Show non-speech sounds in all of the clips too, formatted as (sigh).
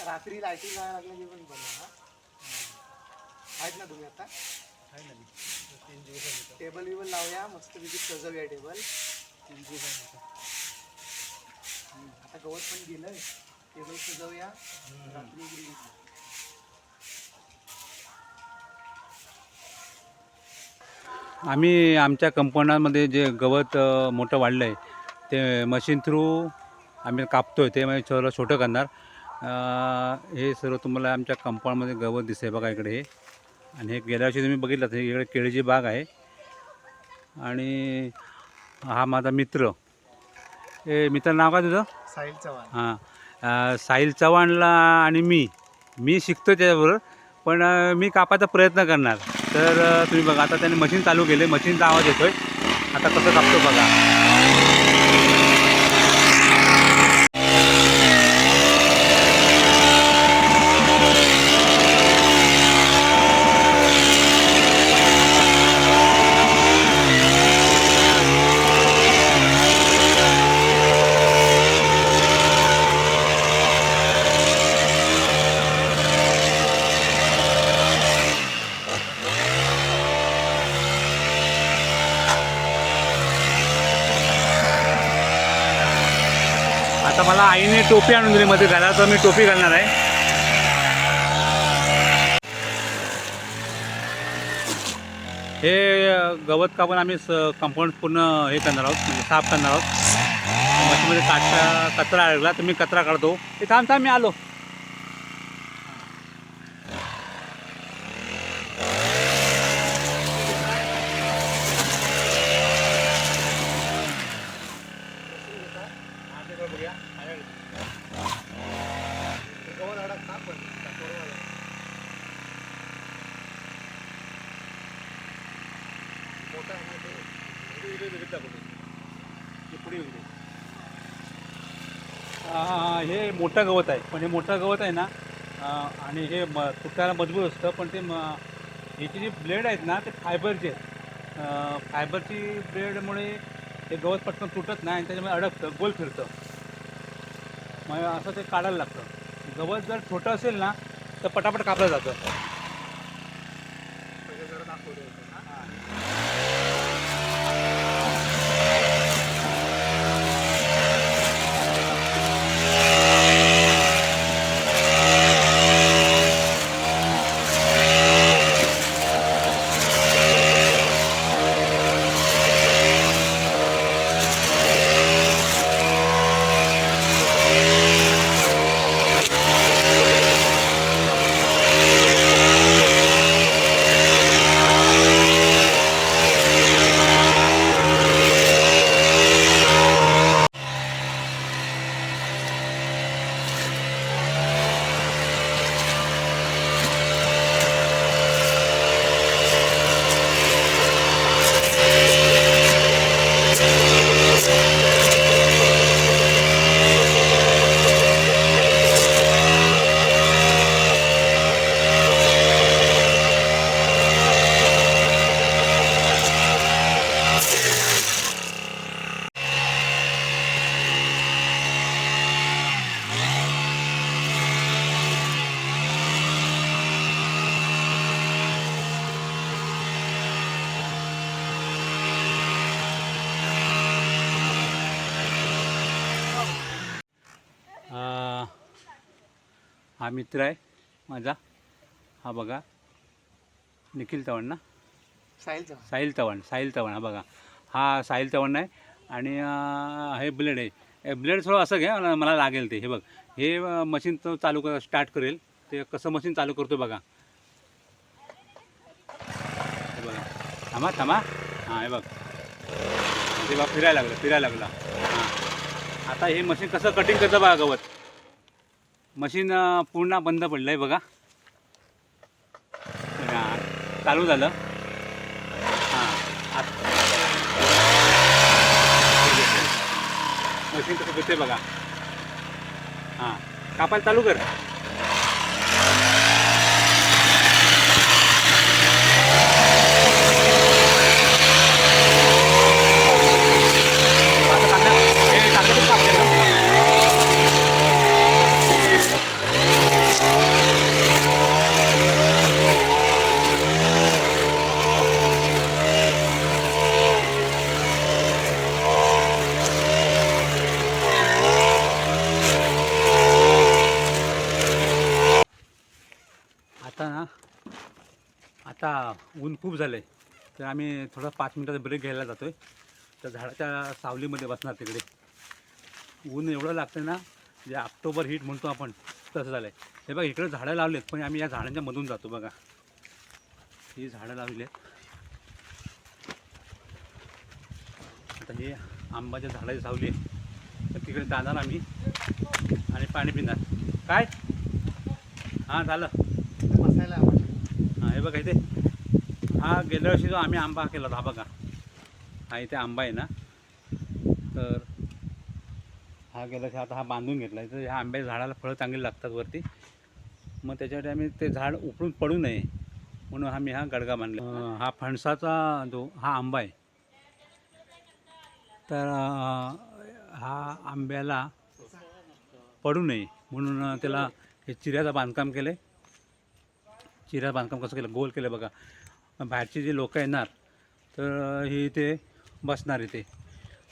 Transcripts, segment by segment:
रात्री लायटिंग पण बनवा हा. आहेत ना तुम्ही आता? आहे ना मी. तीन दिवस आहे टेबल बिबल लावूया सजवूया टेबल तीन दिवस आहे आता. गवत पण गेलंय. टेबल सजवूया. रात्री. आम्ही आमच्या कंपाऊंडामध्ये जे गवत मोठं वाढलं आहे ते मशीन थ्रू आम्ही कापतो आहे ते म्हणजे छोटं करणार. हे सर्व तुम्हाला आमच्या कंपाऊंडमध्ये गवत दिसतंय बघा इकडे हे. आणि हे गेल्या वर्षी तुम्ही बघितलं तर इकडे केळीची बाग आहे. आणि हा माझा मित्र. हे मित्र नाव काय तुझं? साहिल चव्हाण. हां. साहिल चव्हाणला आणि मी मी शिकतो त्याच्याबरोबर पण मी कापायचा प्रयत्न करणार. तर तुम्ही बघा आता त्याने मशीन चालू केले मशीनचा आवाज येतोय. आता कसं कापतो बघा आता मला आईने टोपी आणून दिली मध्ये घाला तर मी टोपी घालणार आहे. हे गवत कापून आम्ही स कंपाऊंड पूर्ण हे करणार आहोत म्हणजे साफ करणार आहोत. मशीनमध्ये काचा कचरा अडकला तर मी कचरा काढतो. ते थांब थांब मी आलो गवत अडक ना पण कोरोनाला. मोठं आहे ना ते इकडे- इकडे- इकडे दाखवतो. हे पुढे येऊ दे. आ, हे मोठं गवत आहे. पण हे मोठं गवत आहे ना आणि हे म तुटायला मजबूत असतं पण ते म ह्याची जी ब्लेड आहेत ना ते फायबरचे आहेत. फायबरची ब्लेडमुळे ते गवत पटकन तुटत नाही आणि त्याच्यामुळे अडकतं गोल फिरतं. मग असं ते काढायला लागतं. गवत जर छोटं असेल ना तर पटापट कापलं जातं. हा मित्र आहे माझा. हा बघा. निखिल चव्हाण ना? साहिल चव्हाण. साहिल चव्हाण साहिल चव्हाण हा बघा. हा साहिल चव्हाण आहे आणि हे ब्लेड आहे. हे ब्लेड थोडं असं घ्या मला- मला लागेल ते. हे बघ. हे मशीन तो चालू कर स्टार्ट करेल. ते कसं मशीन चालू करतो बघा. हे बघा. थांबा थांबा. हां हे बघ. ते बघा फिरायला लागलं फिरायला लागलं. हां. आता हे मशीन कसं कटिंग करतं बघा गवत. मशीन पूर्ण बंद पडलं आहे बघा. हां चालू झालं. हां मशीन कसं करते बघा. हां कापायला चालू कर आता कांदा- हे कांदा पण कापले ना? आता ऊन खूप झालं आहे तर आम्ही थोडा पाच मिनटाचा ब्रेक घ्यायला जातो आहे तर झाडाच्या सावलीमध्ये बसणार तिकडे. ऊन एवढं लागतं ना जे ऑक्टोबर हीट म्हणतो आपण तसं झालं आहे हे बघा इकडे झाडं लावलेत पण आम्ही या झाडांच्या मधून जातो बघा. ही झाडं लावली आहेत आता हे आंबाच्या झाडाची सावली आहे. तर तिकडे जाणार आम्ही आणि पाणी पिणार. काय? हां झालं. बसायला हां हे बघा इथे. हा गेल्या वर्षी जो आम्ही आंबा केला होता हा बघा. हा इथे आंबा आहे ना. तर हा गेल्या वर्षी आता हा बांधून घेतला आहे. तर ह्या आंब्याच्या झाडाला फळं चांगली लागतात वरती. मग त्याच्यासाठी आम्ही ते झाड उपडून पडू नये म्हणून आम्ही हा गडगा बांधला. हा फणसाचा जो हा आंबा आहे. तर हा आंब्याला पडू नये म्हणून त्याला हे चिऱ्याचं बांधकाम केलं आहे चिऱ्याचं बांधकाम कसं केलं? गोल केलं बघा. बाहेरचे जे लोक येणार तर हे इथे बसणार इथे.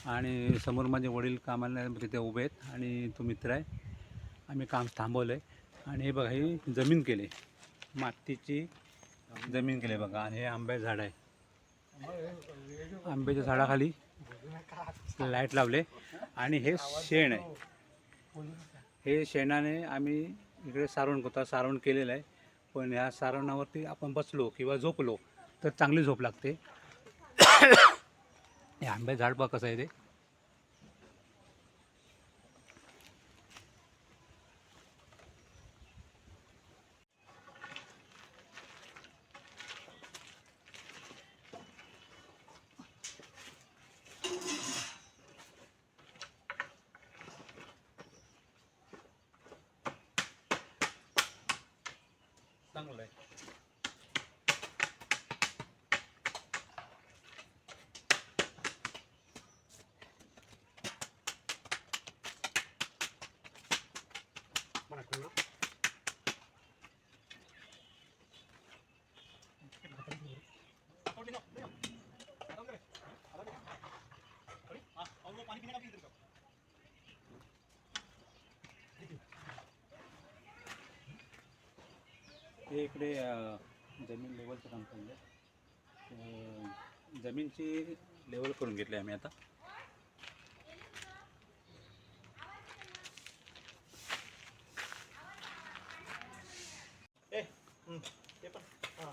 आणि समोर माझे वडील कामाला तिथे उभे आहेत आणि तो मित्र आहे. आम्ही काम थांबवलं आहे आणि हे बघा ही जमीन केली. मातीची जमीन केली बघा. आणि हे आंब्याचं झाड आहे. आंब्याच्या झाडाखाली लाइट लावले. आणि हे शेण आहे. हे शेणाने आम्ही इकडे सारवण करतो. सारवण केलेलं आहे. पण ह्या सारवणावरती आपण बसलो किंवा झोपलो. तर चांगली झोप लागते. (coughs) हे आंब्या झाड पहा कसं आहे ते. चांगलं आहे. हे इकडे जमीन लेवलचं काम चाललं आहे जमीनची लेवल करून घेतली आम्ही आता ए हं, ते पण हां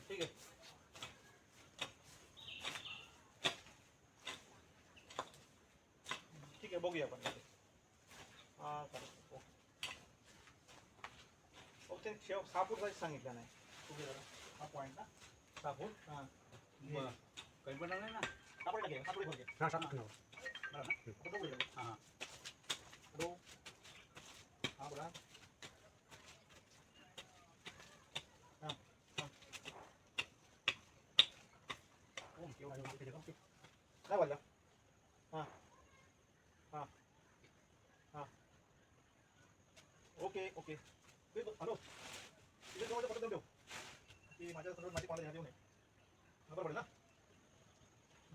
ठीक आहे ठीक आहे बघूया आपण हां चालेल ओके ओके ते शेव सहा फूट साईज सांगितलं नाही तुम्ही जरा हा पॉईंट ना सहा फूट हां मग काही पण नाही ना सहा फूट घे सहा फूट घे हा सात नऊ बरं ना कुठं बोलले हां हां हॅलो हां बोला हां हां ओके ओके ओके ओके काय बोलला हां हां हां ओके ओके ते ब- हॅलो तिथे जवळच्या पटकन ठेव ती माझ्यासमोर माझी कॉलेज देऊ नये हा, बरोबर आहे ना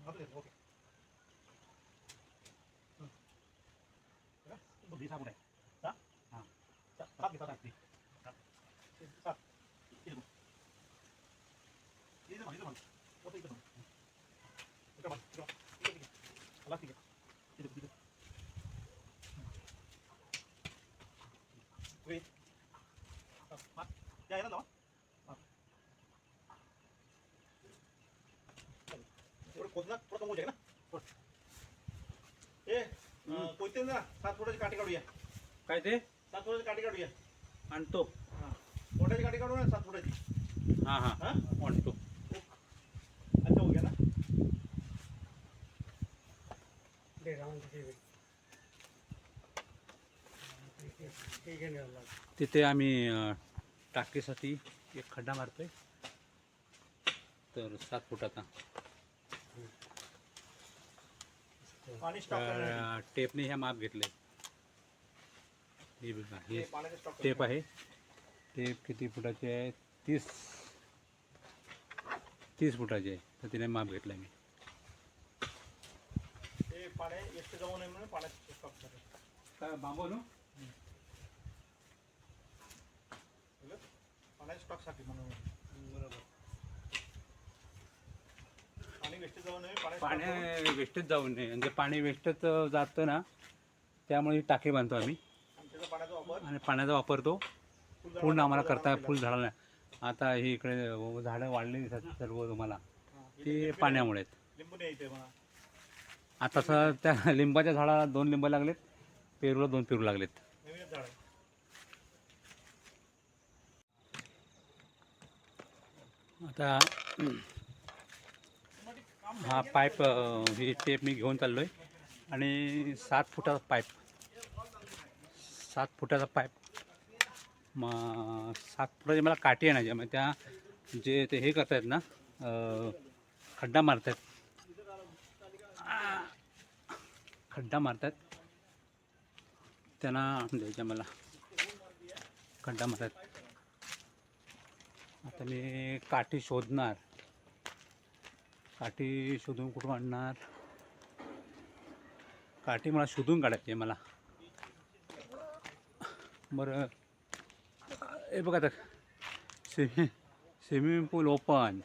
हा, तो ओके बुद्धी साबून आहे सात सात घे, सात घे. सात. सात. इथे बघ. इथे बघ, इथे बघ. वरती इथे बघ. इथे बघ, इथे बघ. इथे ठीक आहे. आला ठीक आहे. इथे बघ, इथे. Wait. हा, हा. या, या फुटाची काठी काढूया. काय ते? सात फुटाची काठी काढूया. आणतो. हा. फुटाची काठी काढू ना सात फुटाची हाँ हाँ. हा? आणतो. अच्छा हो गया ना. ते तिथे ठीक आहे तिथे आम्ही अ, टाकीसाठी एक खड्डा मारतोय. तर सात फुटाचा पाणी स्टॉक तर टेपने ह्या माप घेतले हे बघा हे टेप आहे. टेप किती फुटाचे आहे? तीस. तीस फुटाचे आहे. तर तिने माप घेतलं मी. बांबू पाण्याच्या स्टॉकसाठी म्हणून. बरोबर. पाणी वेस्टेज जाऊ नये पाणी वेस्टच जाऊ नये. म्हणजे पाणी वेस्टच जातं ना त्यामुळे टाकी बांधतो आम्ही. आणि पाण्याचा वापर वापरतो फुलझाडांना- पूर्ण आम्हाला करता फुल झाडाला आता ही इकडे झाडं वाढली दिसतात सर्व तुम्हाला. ती पाण्यामुळे आहेत. आता स- त्या लिंबाच्या झाडाला दोन लिंब लागलेत पेरूला दोन पेरू लागलेत. आता हा पाईप ही टेप मी घेऊन चाललो आहे आणि सात फुटाचा पाईप. सात फुटाचा पाईप. मग सात फुटाची मला काठी आणायची मग त्या जे ते हे करतायत ना खड्डा मारतायत. खड्डा मारतात त्यांना द्यायच्या मला. खड्डा मारतात आता मी काठी शोधणार. काठी शोधून कुठून आणणार? काठी मला शोधून काढायची आहे मला. बरं हे बघा आता स्विमिंग स्विमिंग पूल ओपन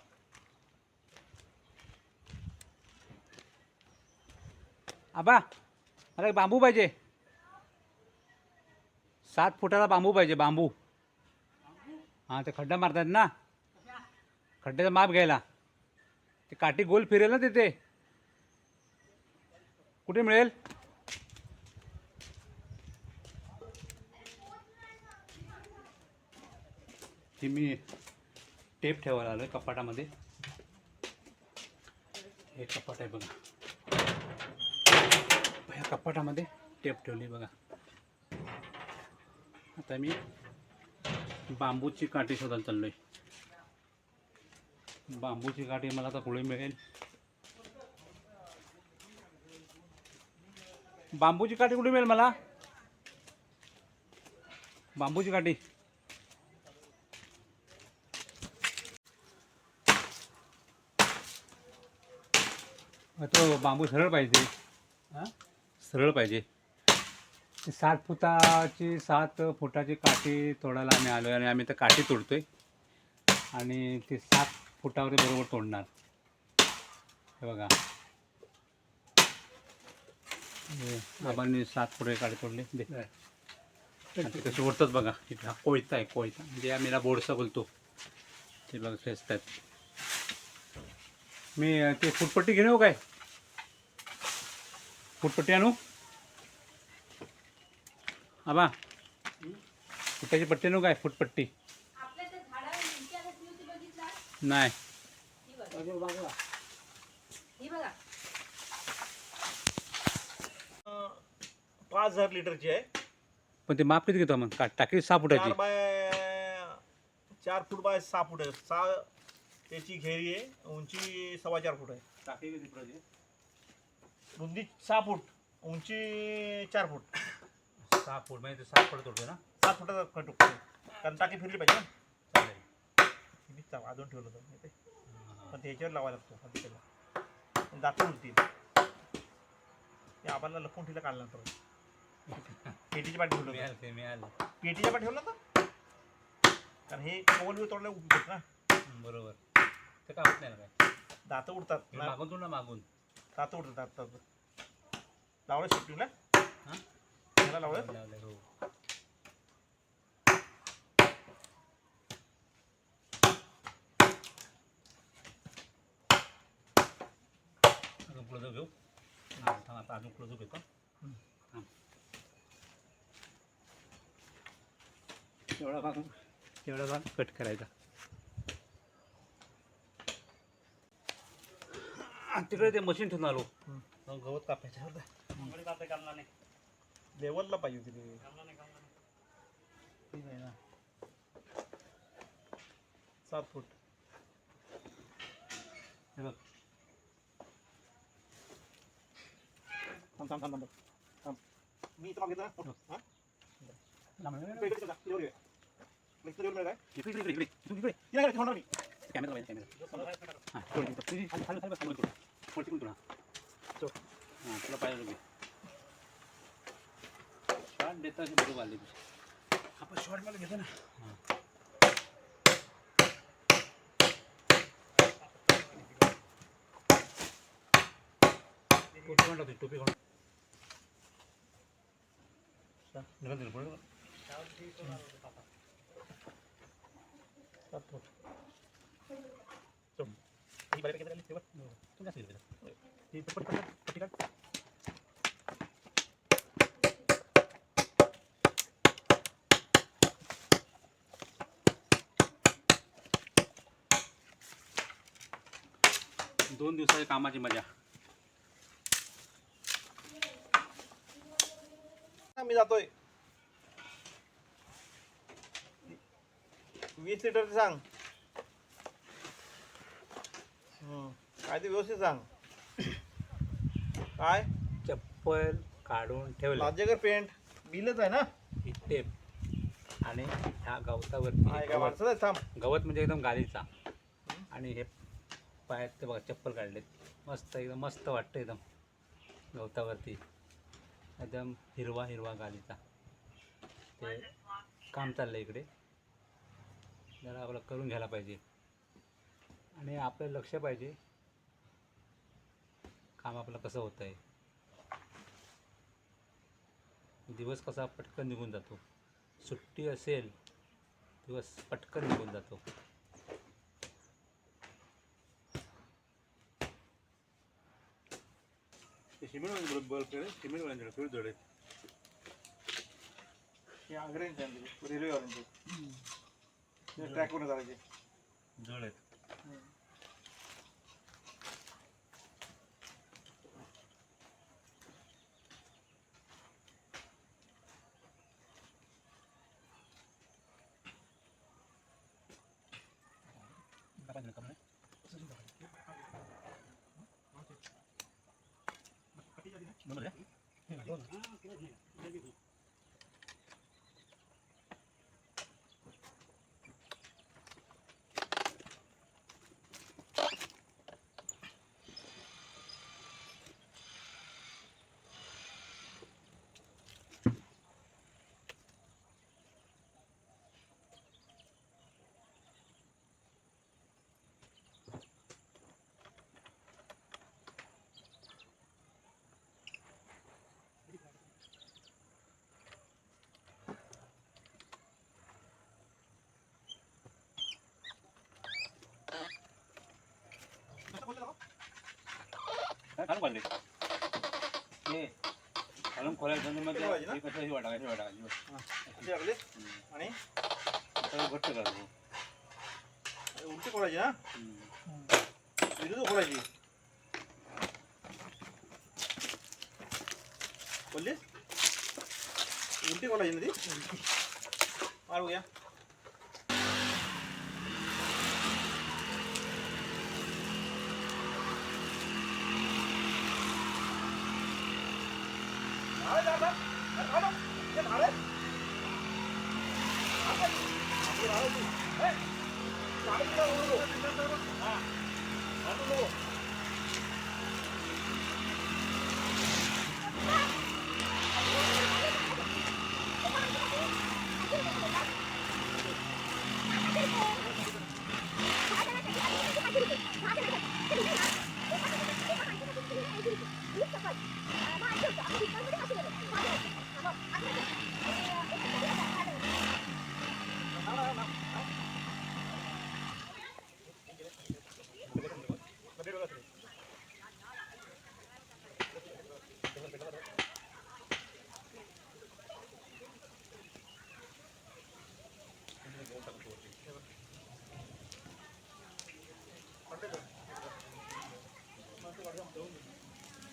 आबा मला एक बांबू पाहिजे. सात फुटाचा बांबू पाहिजे बांबू. हां ते खड्डा मारतात ना. खड्ड्याचा माप घ्यायला. ते काठी गोल फिरेल ना तिथे. कुठे मिळेल? ती मी टेप ठेवायला आलोय कपाटामध्ये. हे कपाट आहे बघा. ह्या कपाटामध्ये टेप ठेवली बघा. आता मी बांबूची काठी शोधायला चाललोय. बांबूची काठी मला आता कुठे मिळेल. बांबूची काठी कुठे मिळेल मला? बांबूची काठी. तो बांबू सरळ पाहिजे. हां? सरळ पाहिजे. सात फुटाची सात फुटाची काठी तोडायला आम्ही आलो आहे आणि आम्ही तर काठी तोडतोय. आणि ती सात फुटावरती बरोबर तोडणार. हे बघा. बाबांनी सात फुटे काठी तोडली. कसे ओढतात बघा. इथे हा कोयता आहे कोयता. म्हणजे आम्ही बोडसा बोलतो. ते बघा खेचतात. मी ते फुटपट्टी हो काय? फुटपट्टी आणू आबा। फुटाची पट्टी आणू काय फुटपट्टी। नाही ही ही पाच हज़ार लिटरची आहे. पण ते माप किती घेतो मग का टाकी सहा फुटाची? चार बाय चार फूट बाय सहा फूट आहे. सहा त्याची घेरी आहे. उंची सव्वा चार फूट आहे. टाकी किती फुटाची रुंदी सहा फूट उंची चार फूट. सहा फूट म्हणजे ते सात फूट तोडतो ना? सात फुटाचा खट उकतो. कारण टाकी फिरली पाहिजे ना. चालेल. मी चा- अजून ठेवलं होतं माहिती आहे? पण ते ह्याच्यावर लावायला लागतो आधी त्याला. दात उरतील ते आम्हाला लपून ठेवलं काढलं नंतर. पेटीच्या पाठी ठेवलं होतं. मिळालं ते मिळालं पेटीच्या पाठी ठेवलं होतं? कारण हे कवल बी तोडलं उठत ना. हं, बरोबर. ते काय होत नाही ना काय? दात उडतात. ना मागून तोड ना मागून. दात उडतात दात लावलं शिफ्टिंगला हां? लावलं लावलंय, हो. अजून घेऊ? हां थांब आता अजून घेतो? थांब. एवढा भाग एवढा भाग कट करायचा. तिकडे ते मशीन ठेवून आलो. हं. मग गवत कापायचं लेवलला पाहिजे होती ते. ठीक आहे ना. सात फूट. हे बघ. थांब थांब थांब थांब. थांब. मी इथं मागितलं ना हां लांब आहे. इकडे इकडे लेवल घे इकडे मिळालं काय इकडे इकडे इकडे इकडे. इकडे तिला काय होणार मी कॅमेरा लावायचा कॅमेरा हां थोडी थोडी खाली खाली खाली खाली वरती तुला? तो. हां तुला पाहिजे रुपये शॉर्ट देता बरोबर आले आपण शॉर्ट मला घेतो ना. हां. टोपी टोपी काढून. पुढे. बऱ्यापैकी झाली, ठेवा. तू जास्त घेतलं. ही पटपट पटपट, पट्टी काढ. दोन दिवसाच्या कामाची मजा हा, मी जातोय वीस लिटर सांग. काय ते व्यवस्थित सांग. काय? चप्पल काढून ठेवलं. लाजेगर पेंट. बिलच आहे ना? ही टेप आणि ह्या हा, गवतावरती एका गवत. माणसाचं आहे, थांब. गवत म्हणजे एकदम गालीचा. आणि हे पायात ते बघा चप्पल काढलेत. मस्त एकदम मस्त वाटतं एकदम गवतावरती. एकदम हिरवा हिरवा गालीचा. ते काम चाललं इकडे. जरा आपलं करून घ्यायला पाहिजे. आणि आपलं लक्ष पाहिजे. काम आपलं कसं होतं आहे दिवस कसा पटकन निघून जातो. सुट्टी असेल दिवस पटकन निघून जातो. हे रेल्वे ट्रॅकवरून करायचे जड आहेत Mm-hmm. घालून पाडले हे घालून खोलायचं आणि मग ते- ठेवायचे ना? हे कसं हे वाटायचं हे वाटायचं असे लागले आणि? आता घट्ट करायचं उलटी खोलायची ना? हम्म. विरुद्ध खोलायची. बोललीस उलटी खोलायची ना ती? मार बघूया झालं, झालं. झालं, झालं. ते झालं. झालं, झालं तू. हे, झालं तुला ओरडलो. हा. झालं नको.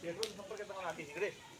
पेट्रोल संपर्क येतो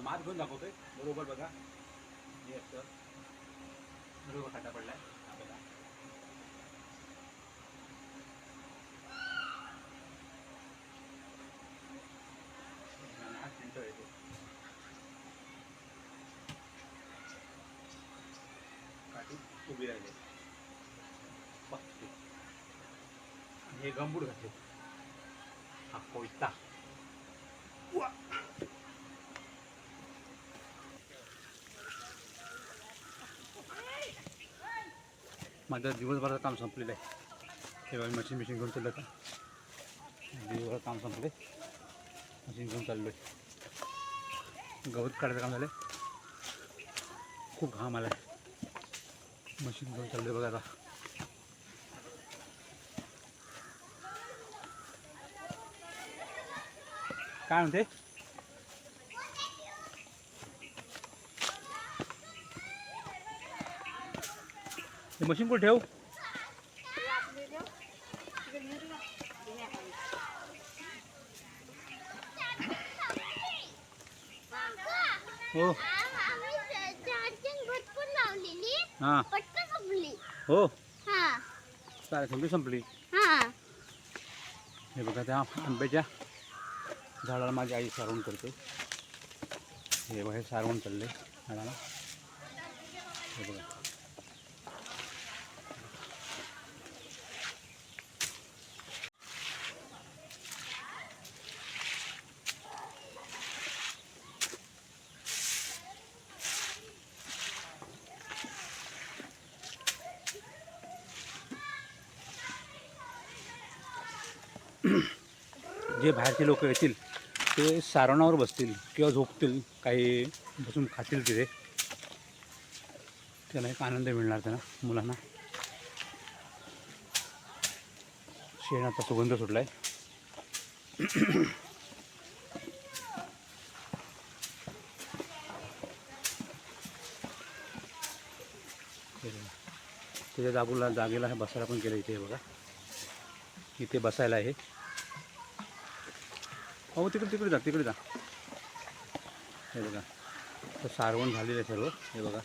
मात घेऊन दाखवतोय. बरोबर बघा. हे असतं बरोबर खड्डा पडलाय. आहे काठी उभी राहिली. हे गंबूड घातले. हा कोयता. माझं दिवसभराचं काम संपलेलं आहे. तेव्हा मशीन मशीन घेऊन चाललं का दिवसभर काम संपले मशीन घेऊन चाललो आहे गवत काढायचं काम झालं खूप घाम आला आहे मशीन घेऊन चाललं बघा आता. काय म्हणते? मशीन कुठे ठेव? हो. हां. हो. चालेल सगळी संपली. हे बघा त्या आंब्याच्या झाडाला माझी आई सारवण करते. हे बघा हे सारवण चालले झाडाला. हे बघा. जे बाहेरचे लोक येतील ते सारवणावर बसतील किंवा झोपतील काही बसून खातील तिथे. त्यांना एक आनंद मिळणार त्यांना मुलांना. शेणाचा सुगंध सुटला आहे त्याच्या जागूला जागेला बसायला पण केलं इथे बघा. इथे बसायला आहे. हो तिकडे तिकडे जा तिकडे जा. हे बघा. सारवण झालेलं आहे सर्व. हे बघा.